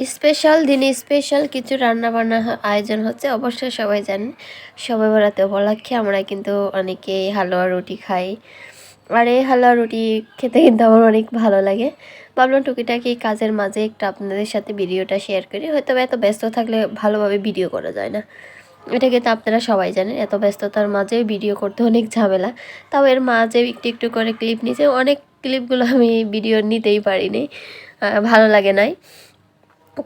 Special দিনে special কিছু রান্না বান্না আয়োজন হচ্ছে, অবশ্যই সবাই জানেন সবাই বেড়াতে উপলক্ষে আমরা কিন্তু অনেকে হালুয়া রুটি খাই। আর এই হালুয়া রুটি খেতে কিন্তু আমার অনেক ভালো লাগে। ভাবলাম টুকিটাকি কাজের মাঝে একটু আপনাদের সাথে ভিডিওটা শেয়ার করি। হয়তো এত ব্যস্ত থাকলে ভালোভাবে ভিডিও করা যায় না। এটা কিন্তু আপনারা সবাই জানেন, এত ব্যস্ততার মাঝে ভিডিও করতে অনেক ঝামেলা। তাও এর মাঝে একটু একটু করে ক্লিপ নিচে অনেক ক্লিপগুলো আমি ভিডিও নিতেই পারিনি। ভালো লাগে নাই।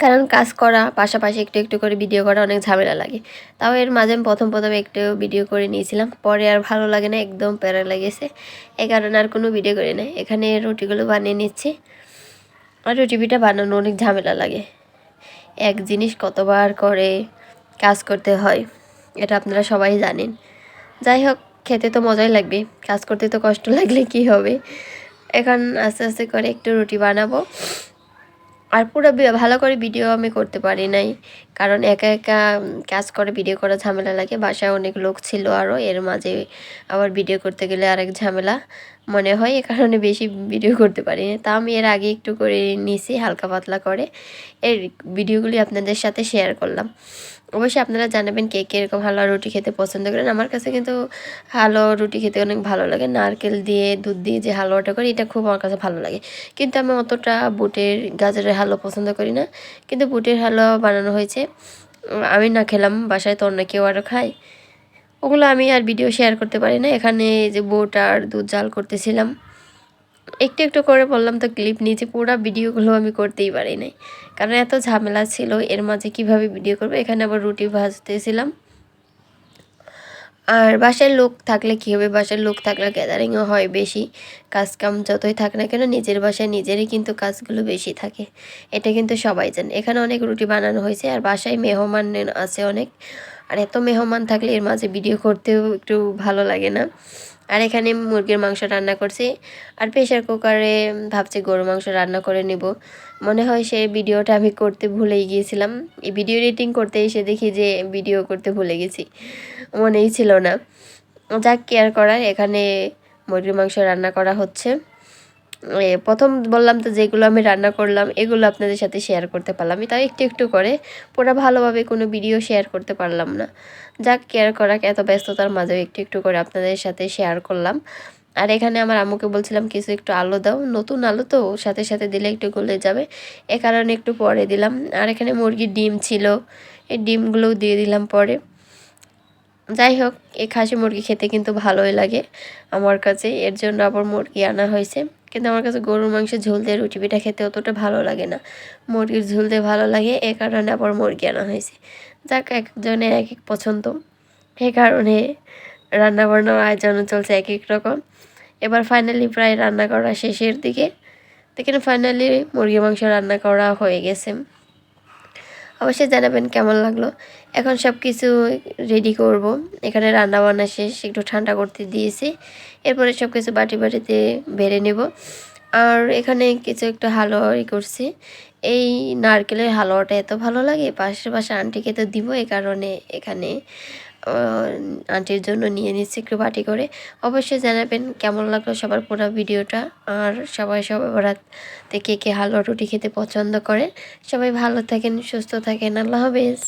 কারণ কাজ করা, পাশাপাশি একটু একটু করে ভিডিও করা অনেক ঝামেলা লাগে। তাও এর মাঝে আমি প্রথম প্রথম একটু ভিডিও করে নিয়েছিলাম। পরে আর ভালো লাগে না, একদম প্যারা লেগেছে। এই কারণে আর কোনো ভিডিও করি না এখানে রুটিগুলো বানিয়ে নিচ্ছি। আর রুটিপিটা বানানো অনেক ঝামেলা লাগে। এক জিনিস কতবার করে কাজ করতে হয়, এটা আপনারা সবাই জানেন। যাই হোক, খেতে তো মজাই লাগবে। কাজ করতে তো কষ্ট লাগলে কি হবে? এখন আস্তে আস্তে করে একটু রুটি বানাবো। আর পুরো ভালো করে ভিডিও আমি করতে পারি নাই। কারণ একা একা কাজ করে ভিডিও করা ঝামেলা লাগে। বাসায় অনেক লোক ছিল আরও এর মাঝে আবার ভিডিও করতে গেলে আরেক ঝামেলা মনে হয়, এ কারণে বেশি ভিডিও করতে পারি না তা আমি এর আগে একটু করে নিছি, হালকা পাতলা করে। এর ভিডিওগুলি আপনাদের সাথে শেয়ার করলাম। অবশ্যই আপনারা জানাবেন কে কে এরকম হালুয়া রুটি খেতে পছন্দ করেন। আমার কাছে কিন্তু হালুয়া রুটি খেতে অনেক ভালো লাগে। নারকেল দিয়ে, দুধ দিয়ে যে হালুয়াটা করি, এটা খুব আমার কাছে ভালো লাগে। কিন্তু আমি অতটা বুটের, গাজরের হালুয়া পছন্দ করি না। কিন্তু বুটের হালুয়া বানানো হয়েছে। আমি না খেলাম, বাসায় তো অন্য কেউ আরও খায়। ওগুলো আমি আর ভিডিও শেয়ার করতে পারি না। এখানে যে বুট আর দুধ জাল করতেছিলাম। একটু একটু করে বললাম তো ক্লিপ নিয়েছি পুরো ভিডিওগুলো আমি করতেই পারি নাই। কারণ এত ঝামেলা ছিল, এর মাঝে কীভাবে ভিডিও করব? এখানে আবার রুটি ভাজতেছিলাম। আর বাসায় লোক থাকলে কী হবে? বাসায় লোক থাকলে গ্যাদারিংও হয় বেশি। কাজ কাম যতই থাক না কেন, নিজের বাসায় নিজেরই কিন্তু কাজগুলো বেশি থাকে। এটা কিন্তু সবাই জানে। এখানে অনেক রুটি বানানো হয়েছে, আর বাসায় মেহমান আছে অনেক। আর এত মেহমান থাকলে এর মাঝে ভিডিও করতেও একটু ভালো লাগে না। আর এখানে মুরগির মাংস রান্না করছি। আর প্রেশার কুকারে ভাবছি গরু মাংস রান্না করে নেব। মনে হয় সেই ভিডিওটা আমি করতে ভুলেই গিয়েছিলাম। এই ভিডিও এডিটিং করতে এসে দেখি যে ভিডিও করতে ভুলে গেছি। মনেই ছিল না। যাক কেয়ার করার, এখানে মুরগির মাংস রান্না করা হচ্ছে। প্রথম বললাম তো যেগুলো আমি রান্না করলাম, এগুলো আপনাদের সাথে শেয়ার করতে পারলাম। তাও একটু একটু করে পুরো ভালোভাবে কোনো ভিডিও শেয়ার করতে পারলাম না। যাক কেয়ার করা এত ব্যস্ততার মাঝেও একটু একটু করে আপনাদের সাথে শেয়ার করলাম। আর এখানে আমার আম্মুকে বলছিলাম, কিছু একটু আলো দাও। নতুন আলো তো, সাথে সাথে দিলে একটু গলে যাবে। এ কারণে একটু পরে দিলাম। আর এখানে মুরগির ডিম ছিল, এই ডিমগুলোও দিয়ে দিলাম পরে। যাই হোক, এই খাসি মুরগি খেতে কিন্তু ভালোই লাগে আমার কাছে। এর জন্য আবার মুরগি আনা হয়েছে। কিন্তু আমার কাছে গরুর মাংসের ঝোল দিয়ে রুটি পিঠা খেতে অতটা ভালো লাগে না। মুরগির ঝোল দিয়ে ভালো লাগে, এ কারণে আবার মুরগি আনা হয়েছে। যাক, একজনের এক এক পছন্দ। এ কারণে রান্না বান্নার আয়োজন চলছে এক এক রকম। এবার ফাইনালি প্রায় রান্না করা শেষের দিকে। দেখেন ফাইনালি মুরগি মাংস রান্না করা হয়ে গেছে। অবশ্যই জানাবেন কেমন লাগল। এখন সব কিছু রেডি করব। এখানে রান্না বান্না শেষ, একটু ঠান্ডা করতে দিয়েছি। এরপরে সব কিছু বাটি বাটিতে বেড়ে নেব। আর এখানে কিছু একটু ই করছি। এই নারকেলের হালুয়াটা এত ভালো লাগে, পাশের পাশে আন্টিকে তো দিব এই কারণে এখানে। আন্টির জন্য নিয়ে নিচ্ছি একটু বাটি করে। অবশ্যই জানাবেন কেমন লাগল সবার পুরো ভিডিওটা। আর সবাই সবাই রাতে কে কে হালুয়া রুটি খেতে পছন্দ করে। সবাই ভালো থাকেন, সুস্থ থাকেন। আল্লাহ হাফেজ।